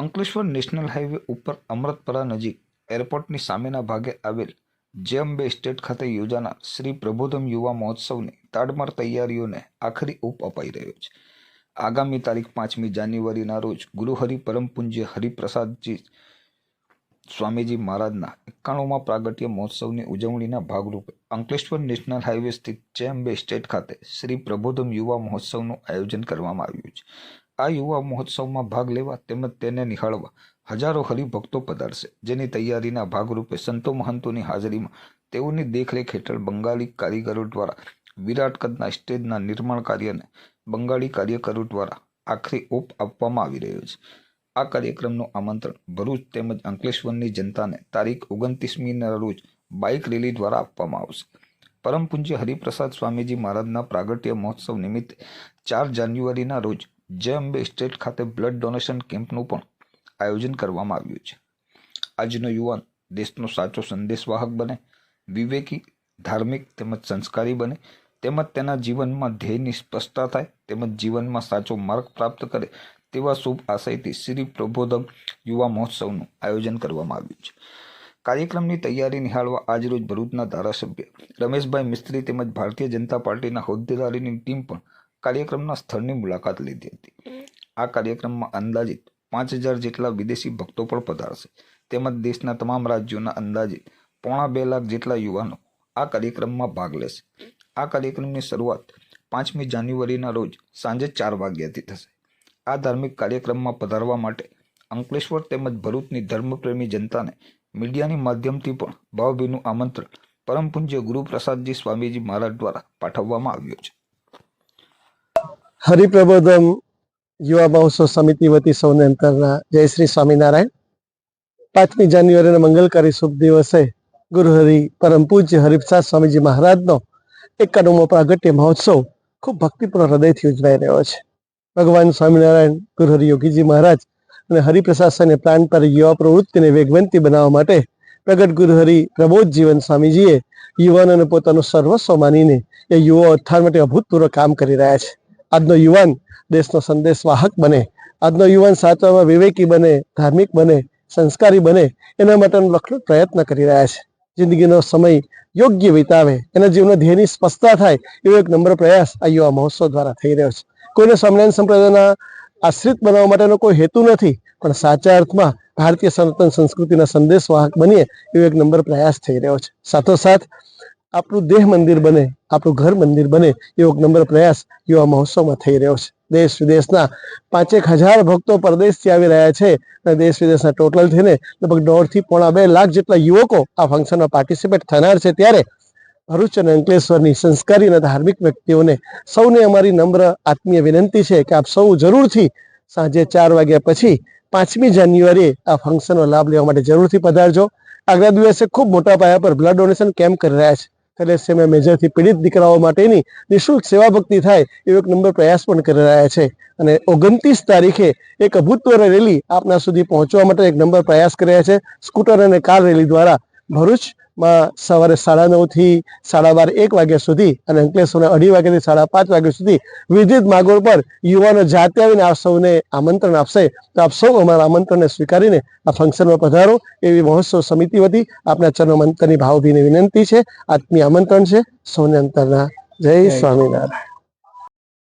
Ankleshwar national highway ઉપર અમૃતપરા નજીક એરપોર્ટની સામેના ભાગે આવેલ જે અંબે એસ્ટેટ ખાતે યોજાનાર શ્રી પ્રબોધમ યુવા મહોત્સવની તાડમાર તૈયારીઓને આખરી ઓપ અપાઈ રહ્યો છે. આગામી તારીખ પાંચમી જાન્યુઆરીના રોજ ગુરુહરિ પરમપુંજ્ય પૂજ્ય હરિપ્રસાદજી સ્વામીજી મહારાજના એકાણુંમાં પ્રાગટ્ય મહોત્સવની ઉજવણીના ભાગરૂપે અંકલેશ્વર નેશનલ હાઈવે સ્થિત ચેમ્બે સ્ટેટ ખાતે શ્રી પ્રબોધમ યુવા મહોત્સવનું આયોજન કરવામાં આવ્યું છે. આ યુવા મહોત્સવમાં ભાગ લેવા તેમજ તેને નિહાળવા હજારો હરિભક્તો પધારશે. જેની તૈયારીના ભાગરૂપે સંતો મહંતોની હાજરીમાં તેઓની દેખરેખ હેઠળ બંગાળી કારીગરો દ્વારા વિરાટ કદના સ્ટેજના નિર્માણ કાર્યને બંગાળી કાર્યકરો દ્વારા આખરી ઓપ આપવામાં આવી રહ્યો છે. આ કાર્યક્રમનું આમંત્રણ ભરૂચ તેમજ અંકલેશ્વરની જનતાને તારીખ ઓગણત્રીસમીના રોજ બાઇક રેલી દ્વારા આપવામાં આવશે. પરમ હરિપ્રસાદ સ્વામીજી મહારાજના પ્રાગટ્ય મહોત્સવ નિમિત્તે ચાર જાન્યુઆરીના રોજ જય અંબે સ્ટેટ ખાતે બ્લડ ડોનેશન કેમ્પનું પણ આયોજન કરવામાં આવ્યું છે. આજનો યુવાન દેશનો સાચો સંદેશવાહક બને, વિવેકી, ધાર્મિક તેમજ સંસ્કારી બને, તેમજ તેના જીવનમાં ધ્યેયની સ્પષ્ટતા થાય, તેમજ જીવનમાં સાચો માર્ગ પ્રાપ્ત કરે તેવા શુભ આશયથી શ્રી પ્રબોધમ યુવા મહોત્સવનું આયોજન કરવામાં આવ્યું છે. કાર્યક્રમની તૈયારી નિહાળવા આજરોજ ભરૂચના ધારાસભ્ય રમેશભાઈ મિસ્ત્રી તેમજ ભારતીય જનતા પાર્ટીના હોદ્દેદારીની ટીમ પણ કાર્યક્રમના સ્થળની મુલાકાત લીધી હતી. આ કાર્યક્રમમાં અંદાજિત પાંચ હજાર જેટલા વિદેશી ભક્તો પણ પધારશે. તેમજ દેશના તમામ રાજ્યોના અંદાજિત પોણા બે લાખ જેટલા યુવાનો આ કાર્યક્રમમાં ભાગ લેશે. આ કાર્યક્રમની શરૂઆત પાંચમી જાન્યુઆરીના રોજ સાંજે ચાર વાગ્યાથી થશે. આ ધાર્મિક કાર્યક્રમમાં પધારવા માટે અંકલેશ્વર તેમજ ભરૂચની ધર્મપ્રેમી જનતાને મીડિયાની માધ્યમથી પણ ભાવભીનું આમંત્રણ પરમપુંજ્ય ગુરુપ્રસાદજી સ્વામીજી મહારાજ દ્વારા પાઠવવામાં આવ્યું છે. હરિપ્રબોધમ યુવા મહોત્સવ સમિતિ વતી સૌને અંતરના જય શ્રી સ્વામિનારાયણ. પાંચમી જાન્યુઆરીના મંગલકારી શુભ દિવસે ગુરુહરિ પરમ પૂજ્ય હરિપ્રસાદ સ્વામીજી મહારાજનો એકાદમો પ્રાગટ્ય મહોત્સવ ખૂબ ભક્તિપૂર્ણ હૃદયથી ઉજવાઈ રહ્યો છે. ભગવાન સ્વામિનારાયણ ગુરુહરિ યોગીજી મહારાજ અને હરિપ્રસાદ પ્રાણ પર યુવા પ્રવૃત્તિને વેગવંતી બનાવવા માટે પ્રગટ ગુરુહરિ પ્રબોધ જીવન સ્વામીજીએ યુવાનોને પોતાનું સર્વસ્વ માનીને એ યુવા ઉત્થાન માટે અભૂતપૂર્વ કામ કરી રહ્યા છે. આજનો યુવાન દેશનો સંદેશવાહક બને. આજનો યુવાન સાચવામાં વિવેકી બને, ધાર્મિક બને, સંસ્કારી બને, એના માટેનો લખનો પ્રયત્ન કરી રહ્યા છે. જિંદગીનો સમય યોગ્ય વિતાવે, એના જીવનના ધ્યેયની સ્પષ્ટતા થાય, એવો એક નમ્ર પ્રયાસ આ યુવા મહોત્સવ દ્વારા થઈ રહ્યો છે. કોઈને સ્વામિનારાયણ સંપ્રદાયના આશ્રિત બનાવવા માટેનો કોઈ હેતુ નથી, પણ સાચા અર્થમાં ભારતીય સનાતન સંસ્કૃતિના સંદેશવાહક બનીએ એવો એક નંબર પ્રયાસ થઈ રહ્યો છે. સાથોસાથ આપણું દેહ મંદિર બને, આપણું ઘર મંદિર બને, એવો નંબર પ્રયાસ યુવા મહોત્સવમાં થઈ રહ્યો છે. દેશ વિદેશના પાંચેક હજાર ભક્તો પરદેશથી આવી રહ્યા છે અને દેશ વિદેશના ટોટલ થઈને લગભગ દોઢથી પોણા બે લાખ જેટલા યુવકો આ ફંક્શનમાં પાર્ટિસિપેટ થનાર છે. ત્યારે ભરૂચ અને અંકલેશ્વરની સંસ્કારી અને ધાર્મિક વ્યક્તિઓને સૌને અમારી નમ્ર આત્મીય વિનંતી છે કે આપ સૌ જરૂરથી સાંજે ચાર વાગ્યા પછી પાંચમી જાન્યુઆરીએ આ ફંક્શનનો લાભ લેવા માટે જરૂરથી પધારજો. આગલા દિવસે ખૂબ મોટા પાયા પર બ્લડ ડોનેશન કેમ્પ કરી રહ્યા છે. થેલેસેમિયા મેજરથી પીડિત દીકરાઓ માટેની નિઃશુલ્ક સેવા ભક્તિ થાય એવો એક નંબર પ્રયાસ પણ કરી રહ્યા છે. અને ઓગણત્રીસ તારીખે એક અભૂતપૂર્વ રેલી આપના સુધી પહોંચવા માટે એક નંબર પ્રયાસ કર્યા છે. સ્કૂટર અને કાર રેલી દ્વારા ભરૂચમાં સવારે સાડા નવથી સાડા બાર એક વાગ્યા સુધી અને અંકલેશ્વરના અઢી વાગ્યાથી સાડા પાંચ વાગ્યા સુધી વિવિધ માગોળ પર યુવાનો જાતે આવીને આપ સૌને આમંત્રણ આપશે. તો આપ સૌ અમારા આમંત્રણને સ્વીકારીને આ ફંક્શનમાં પધારો. એવી મહોત્સવ સમિતિ વતી આપના ચરણો મંત્રની ભાવભીની વિનંતી છે. આત્મીય આમંત્રણ છે. સૌને અંતરના જય સ્વામિનારાયણ.